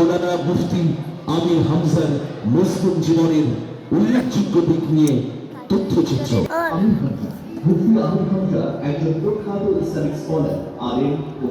মৌলানা মুফতি আমির হামজার মুসলিম জীবনের উল্লেখযোগ্য দিক নিয়ে তথ্যচিত্র। মুফতি আমির হামজা একজন প্রখ্যাত ইসলামিক স্কলার আলেম ও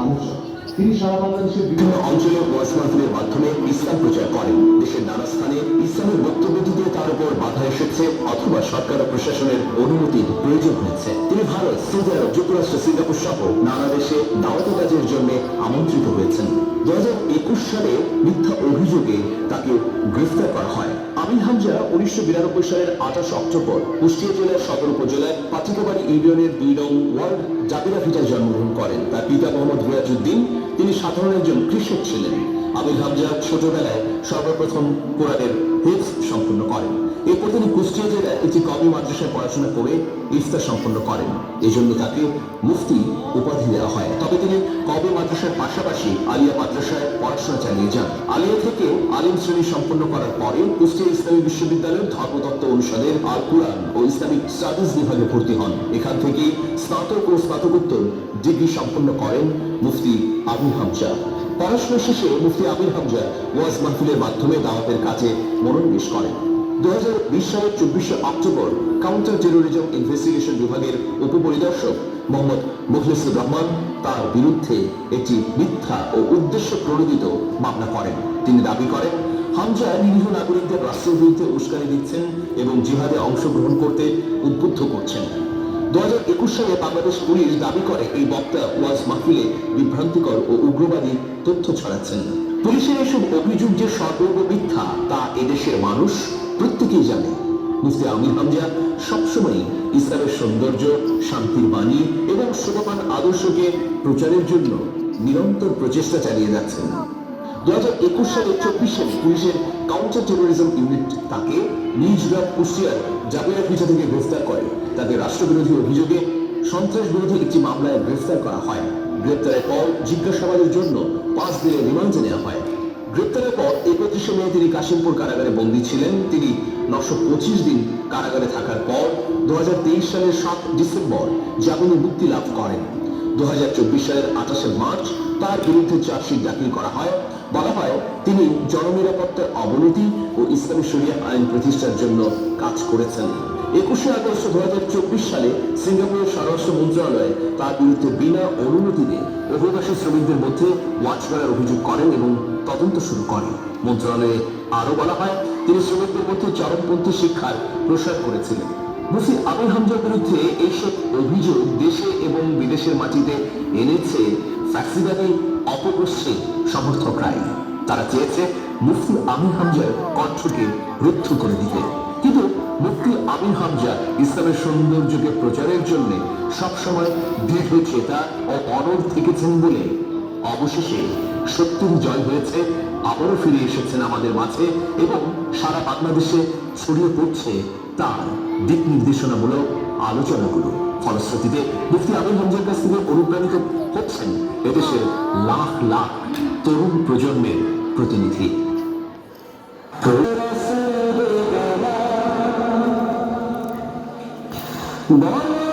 আলোচক। তিনি সারা বাংলাদেশের বিভিন্ন অঞ্চলে ওয়াজ মাহফিলের মাধ্যমে ইসলাম প্রচার করেন। দেশের নানা স্থানে ইসলামের বক্তব্য দিতে তার উপর বাধা এসেছে অথবা সরকার ও প্রশাসনের অনুমতির প্রয়োজন হয়েছে। তিনি ভারত আরব যুক্তরাষ্ট্র, সিঙ্গাপুর সহ নানা দেশে দাওয়াতি কাজের জন্য আমন্ত্রিত হয়েছেন। দু হাজার একুশ সালে মিথ্যা অভিযোগে তাকে গ্রেফতার করা হয়। আমিন হামজা উনিশশো বিরানব্বই সালের আঠাশ অক্টোবর কুষ্টিয়া জেলার সদর উপজেলার পাচিকাবাড়ি ইউনিয়নের দুই নং ওয়ার্ড জাবিরা ভিটায় জন্মগ্রহণ করেন। তার পিতা মোহাম্মদ রিয়াজউদ্দিন তিনি সাধারণ একজন কৃষক ছিলেন। আমির হামজা ছোটবেলায় সর্বপ্রথম কোরআনের হিফজ সম্পন্ন করেন। এরপর তিনি কুষ্টিয়া জেলায় একটি কবি মাদ্রাসায় পড়াশোনা করে ইফতার সম্পন্ন করেন। এজন্য তাকে মুফতি উপাধি দেওয়া হয়। তবে তিনি কবি মাদ্রাসার পাশাপাশি আলিয়া মাদ্রাসায় পড়াশোনা চালিয়ে যান? আলিয়া থেকে আলিম শ্রেণি সম্পন্ন করার পরে কুষ্টিয়া ইসলামী বিশ্ববিদ্যালয়ের ধর্মতত্ত্ব অনুষদের আল কুরআন ও ইসলামিক স্টাডিজ বিভাগে ভর্তি হন। এখান থেকে স্নাতক ও স্নাতকোত্তর ডিগ্রি সম্পন্ন করেন মুফতি আমির হামজা। পড়াশোনা শেষে মুফতি আমির হামজা ওয়াজ মাহফিলের মাধ্যমে দাওয়াতের কাজে মনোনিবেশ করেন। দু সালের চব্বিশে অক্টোবর কাউন্টার টেরোরিজম ইনভেস্টিগেশন বিভাগের উপপরিদর্শক মোহাম্মদ মুখলিসুর রহমান তার বিরুদ্ধে একটি মিথ্যা ও উদ্দেশ্য প্রণোদিত মামলা করেন। তিনি দাবি করেন, হামজা নিরীহ নাগরিকদের রাষ্ট্রের বিরুদ্ধে উস্কানি দিচ্ছেন এবং জিহাদে অংশগ্রহণ করতে উদ্বুদ্ধ করছেন। দু সালে বাংলাদেশ পুলিশ দাবি করে, এই বক্তা ওয়াজ মাহফিলে বিভ্রান্তিকর ও উগ্রবাদী তথ্য ছড়াচ্ছেন। পুলিশের এসব অভিযোগ যে মিথ্যা, তা এদেশের মানুষ প্রত্যেকেই জানে। মুফতি আমির হামজা সবসময় ইসলামের সৌন্দর্য, শান্তির বাণী এবং শোভমান আদর্শকে প্রচারের জন্য নিরন্তর প্রচেষ্টা চালিয়ে যাচ্ছেন। জিজ্ঞাসাবাদের জন্য পাঁচ দিনের রিমান্ডে নেওয়া হয়। গ্রেপ্তারের পর একত্রিশে মে তিনি কাশিমপুর কারাগারে বন্দী ছিলেন। তিনি নশো পঁচিশ দিন কারাগারে থাকার পর দু হাজার তেইশ সালের সাত ডিসেম্বর জামিনে মুক্তি লাভ করেন। দু সালের আঠাশে মার্চ তার বিরুদ্ধে চার্জশিট দাখিল করা হয়। বলা হয়, তিনি জননিরাপত্তার অবনতি ও ইসলামী শরিয়া আইন প্রতিষ্ঠার জন্য কাজ করেছেন। একুশে আগস্ট দু সালে সিঙ্গাপুরের স্বরাষ্ট্র মন্ত্রণালয় তার বিরুদ্ধে বিনা অনুমতিতে অভিবাসী শ্রমিকদের মধ্যে ওয়াচ করার অভিযোগ করেন এবং তদন্ত শুরু করেন। মন্ত্রণালয়ে আরও বলা হয়, তিনি শ্রমিকদের মধ্যে চরমপন্থী শিক্ষার প্রসার করেছিলেন। মুফতি আমির হামজার বিরুদ্ধে এইসব অভিযোগ দেশে এবং বিদেশের মাটিতে এনেছে ফ্যাক্সিবাদী অপপ্রশ্রী সমর্থকরাই। তারা চেয়েছে মুফতি আমির হামজার কণ্ঠকে রুদ্ধ করে দিতে। কিন্তু মুফতি আমির হামজা ইসলামের সৌন্দর্যকে প্রচারের জন্য সবসময় দৃঢ় চেতা ও অনড় থেকেছেন বলে অবশেষে সত্যের জয় হয়েছে, আবারও ফিরে এসেছেন আমাদের মাঝে এবং সারা বাংলাদেশে ছড়িয়ে পড়ছে তার দিক নির্দেশনামূলক আলোচনাগুলো। ফলশ্রুতিতে মুফতি আবুল হামজার কাছ থেকে অনুপ্রাণিত হচ্ছেন এদেশের লাখ লাখ তরুণ প্রজন্মের প্রতিনিধি। বল